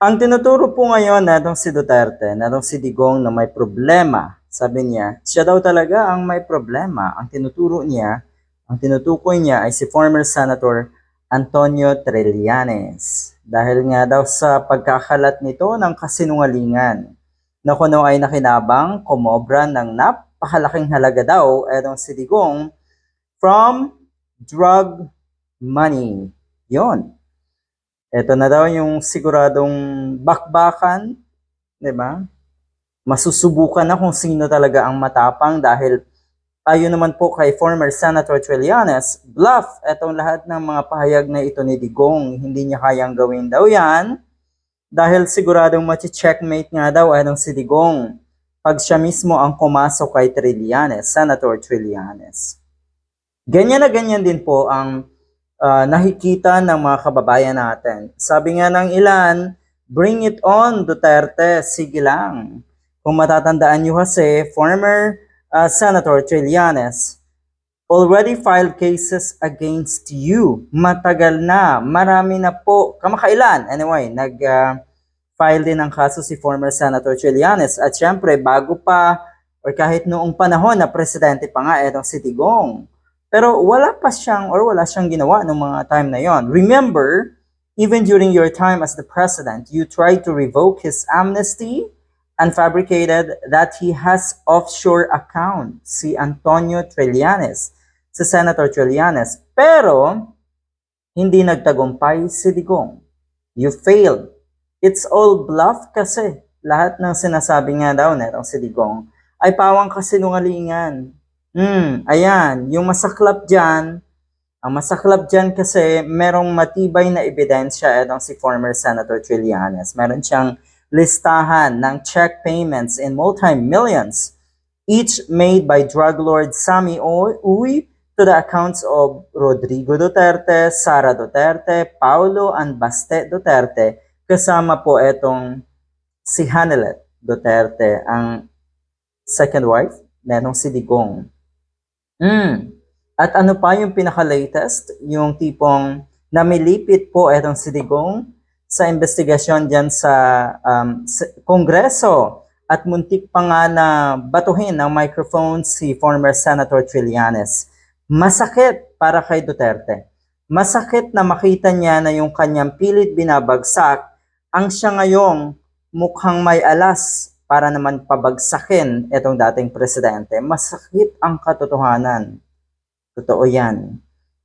Ang tinuturo po ngayon na itong si Duterte, na itong si Digong na may problema, sabi niya, siya daw talaga ang may problema. Ang tinuturo niya, ang tinutukoy niya ay si former Senator Antonio Trillanes. Dahil nga daw sa pagkakalat nito ng kasinungalingan na kuno ay nakinabang kumobra ng napakalaking halaga daw etong si Digong from drug money. Yon. Ito na daw yung siguradong bakbakan, 'di ba? Masusubukan na kung sino talaga ang matapang dahil ayon naman po kay former Senator Trillanes, bluff etong lahat ng mga pahayag na ito ni Digong. Hindi niya kayang gawin daw yan dahil siguradong machi-checkmate nga daw anong si Digong pag siya mismo ang kumasok kay Trillanes, Senator Trillanes. Ganyan na ganyan din po ang ah, nakikita ng mga kababayan natin. Sabi nga ng ilan, bring it on Duterte, sige lang. Kung matatandaan nyo kasi, former ah, Senator Trillanes already filed cases against you. Matagal na, marami na po, kamakailan. Anyway, nag ah, file din ng kaso si former Senator Trillanes. At syempre, bago pa or kahit noong panahon na presidente pa nga etong si Digong. Pero wala pa siyang or wala siyang ginawa noong mga time na yon. Remember, even during your time as the president, you tried to revoke his amnesty and fabricated that he has offshore account, si Antonio Trillanes, si Senator Trillanes. Pero, hindi nagtagumpay si Digong. You failed. It's all bluff kasi. Lahat ng sinasabi nga daw netong si Digong ay pawang kasinungalingan. Hmm, ayan, yung masaklap dyan, ang masaklap dyan kasi merong matibay na ebidensya itong si former Senator Trillanes. Meron siyang listahan ng check payments in multi-millions, each made by drug lord Sammy O- Uy to the accounts of Rodrigo Duterte, Sara Duterte, Paulo and Baste Duterte, kasama po itong si Hanelet Duterte, ang second wife, netong si Digong. Mm. At ano pa yung pinaka-latest? Yung tipong namilipit po etong si sa investigasyon dyan sa um, Kongreso at muntik pa nga na batuhin ng microphone si former Senator Trillanes. Masakit para kay Duterte. Masakit na makita niya na yung kanyang pilit binabagsak ang siya ngayong mukhang may alas para naman pabagsakin itong dating presidente. Masakit ang katotohanan. Totoo yan.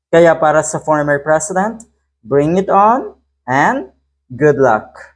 Kaya para sa former president, bring it on and good luck.